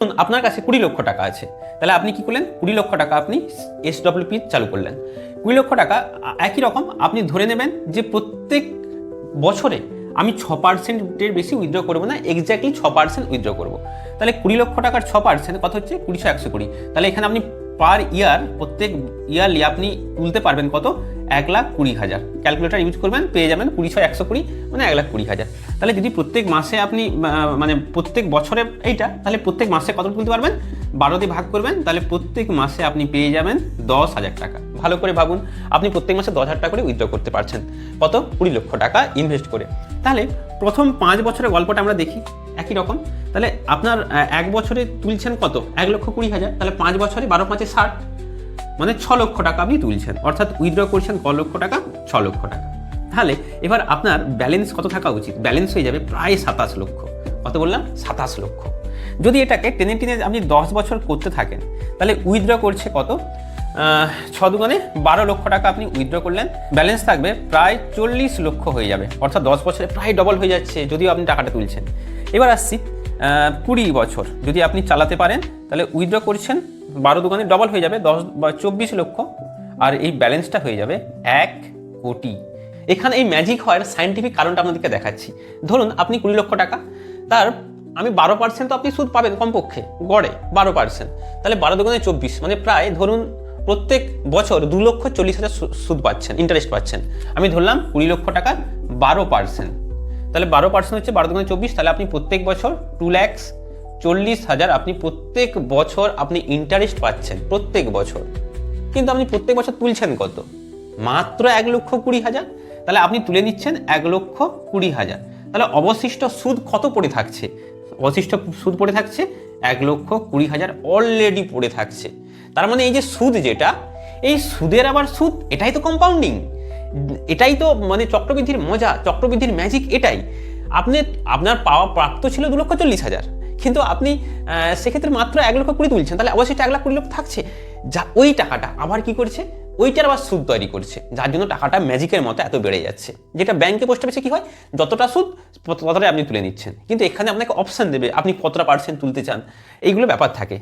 আপনার কাছে কুড়ি লক্ষ টাকা আছে। তাহলে আপনি কি করলেন? কুড়ি লক্ষ টাকা আপনি এসডব্লিউপি চালু করলেন। কুড়ি লক্ষ টাকা একই রকম আপনি ধরে নেবেন যে প্রত্যেক বছরে আমি ছ পার্সেন্টের বেশি উইথড্র করব না এক্স্যাক্টলি ছ পার্সেন্ট উইথড্র করব। তাহলে কুড়ি লক্ষ টাকার ছ পার্সেন্ট কথা হচ্ছে? কুড়িশো একশো কুড়ি। তাহলে এখানে আপনি পার ইয়ার, প্রত্যেক ইয়ারলি আপনি তুলতে পারবেন কত? এক লাখ কুড়ি হাজার। ক্যালকুলেটার ইউজ করবেন, পেয়ে যাবেন কুড়িশো একশো কুড়ি মানে এক লাখ কুড়ি হাজার। তাহলে যদি প্রত্যেক মাসে আপনি মানে প্রত্যেক বছরে এইটা, তাহলে প্রত্যেক মাসে কত তুলতে পারবেন? বারো দিয়ে ভাগ করবেন, তাহলে প্রত্যেক মাসে আপনি পেয়ে যাবেন দশ হাজার টাকা। ভালো করে ভাবুন, আপনি প্রত্যেক মাসে দশ হাজার টাকা করে উইথড্র করতে পারছেন। কত? কুড়ি লক্ষ টাকা ইনভেস্ট করে। তাহলে প্রথম পাঁচ বছরের গল্পটা আমরা দেখি, একই রকম। তাহলে আপনার এক বছরে তুলছেন কত? এক লক্ষ কুড়ি হাজার। তাহলে পাঁচ বছরে বারো পাঁচে ষাট। মানে ছ লক্ষ টাকা আপনি তুলছেন। অর্থাৎ উইথড্র করছেন ক লক্ষ টাকা, ছ লক্ষ টাকা। তাহলে এবার আপনার ব্যালেন্স কত থাকা উচিত? ব্যালেন্স হয়ে যাবে প্রায় সাতাশ লক্ষ। কত বললাম? সাতাশ লক্ষ। যদি এটাকে টেনে টেনে আপনি দশ বছর করতে থাকেন, তাহলে উইথড্র করছে কত? ছ দুগুণে বারো লক্ষ টাকা আপনি উইথড্র করলেন। ব্যালেন্স থাকবে প্রায় চল্লিশ লক্ষ হয়ে যাবে। অর্থাৎ দশ বছরে প্রায় ডবল হয়ে যাচ্ছে, যদিও আপনি টাকাটা তুলছেন। এবার আসছি কুড়ি বছর। যদি আপনি চালাতে পারেন, তাহলে উইথড্র করছেন, বারো দোকানে ডবল হয়ে যাবে, দশ বা চব্বিশ লক্ষ। আর এই ব্যালেন্সটা হয়ে যাবে এক কোটি। এখানে এই ম্যাজিক হওয়ার সাইন্টিফিক কারণটা আপনাদেরকে দেখাচ্ছি। ধরুন, আপনি কুড়ি লক্ষ টাকা, তার আমি বারো পার্সেন্ট তো আপনি সুদ পাবেন কমপক্ষে, গড়ে বারো পার্সেন্ট তাহলে বারো দোকানে চব্বিশ মানে প্রায় ধরুন প্রত্যেক বছর দু লক্ষ চল্লিশ হাজার সুদ পাচ্ছেন ইন্টারেস্ট পাচ্ছেন। আমি ধরলাম কুড়ি লক্ষ টাকার বারো পার্সেন্ট তাহলে বারো পার্সেন্ট হচ্ছে বারো দোকানে চব্বিশ, তাহলে আপনি প্রত্যেক বছর টু ল্যাক্স চল্লিশ হাজার আপনি প্রত্যেক বছর আপনি ইন্টারেস্ট পাচ্ছেন, প্রত্যেক বছর। কিন্তু আপনি প্রত্যেক বছর তুলছেন কত? মাত্র এক লক্ষ কুড়ি হাজার। তাহলে আপনি তুলে নিচ্ছেন এক লক্ষ কুড়ি হাজার। তাহলে অবশিষ্ট সুদ কত পড়ে থাকছে? অবশিষ্ট সুদ পড়ে থাকছে এক লক্ষ কুড়ি হাজার অলরেডি পড়ে থাকছে। তার মানে এই যে সুদ যেটা, এই সুদের আবার সুদ, এটাই তো কম্পাউন্ডিং এটাই তো মানে চক্রবৃদ্ধির মজা, চক্রবৃদ্ধির ম্যাজিক এটাই। আপনি, আপনার পাওয়া প্রাপ্ত ছিল দু লক্ষ চল্লিশ হাজার। কিন্তু আপনি সেক্ষেত্রে মাত্র এক লক্ষ কুড়ি তুলছেন। তাহলে অবশ্যই এক লাখ কুড়ি লক্ষ থাকছে। যা, ওই টাকাটা আবার কি করছে? ওইটার আবার সুদ তৈরি করছে। যার জন্য টাকাটা ম্যাজিকের মতো এত বেড়ে যাচ্ছে। যেটা ব্যাংকে পোস্ট অফিসে কী হয়? যতটা সুদ, ততটাই আপনি তুলে নিচ্ছেন। কিন্তু এখানে আপনাকে অপশান দেবে। আপনি কতটা পার্সেন্ট তুলতে চান? এইগুলো ব্যাপার থাকে।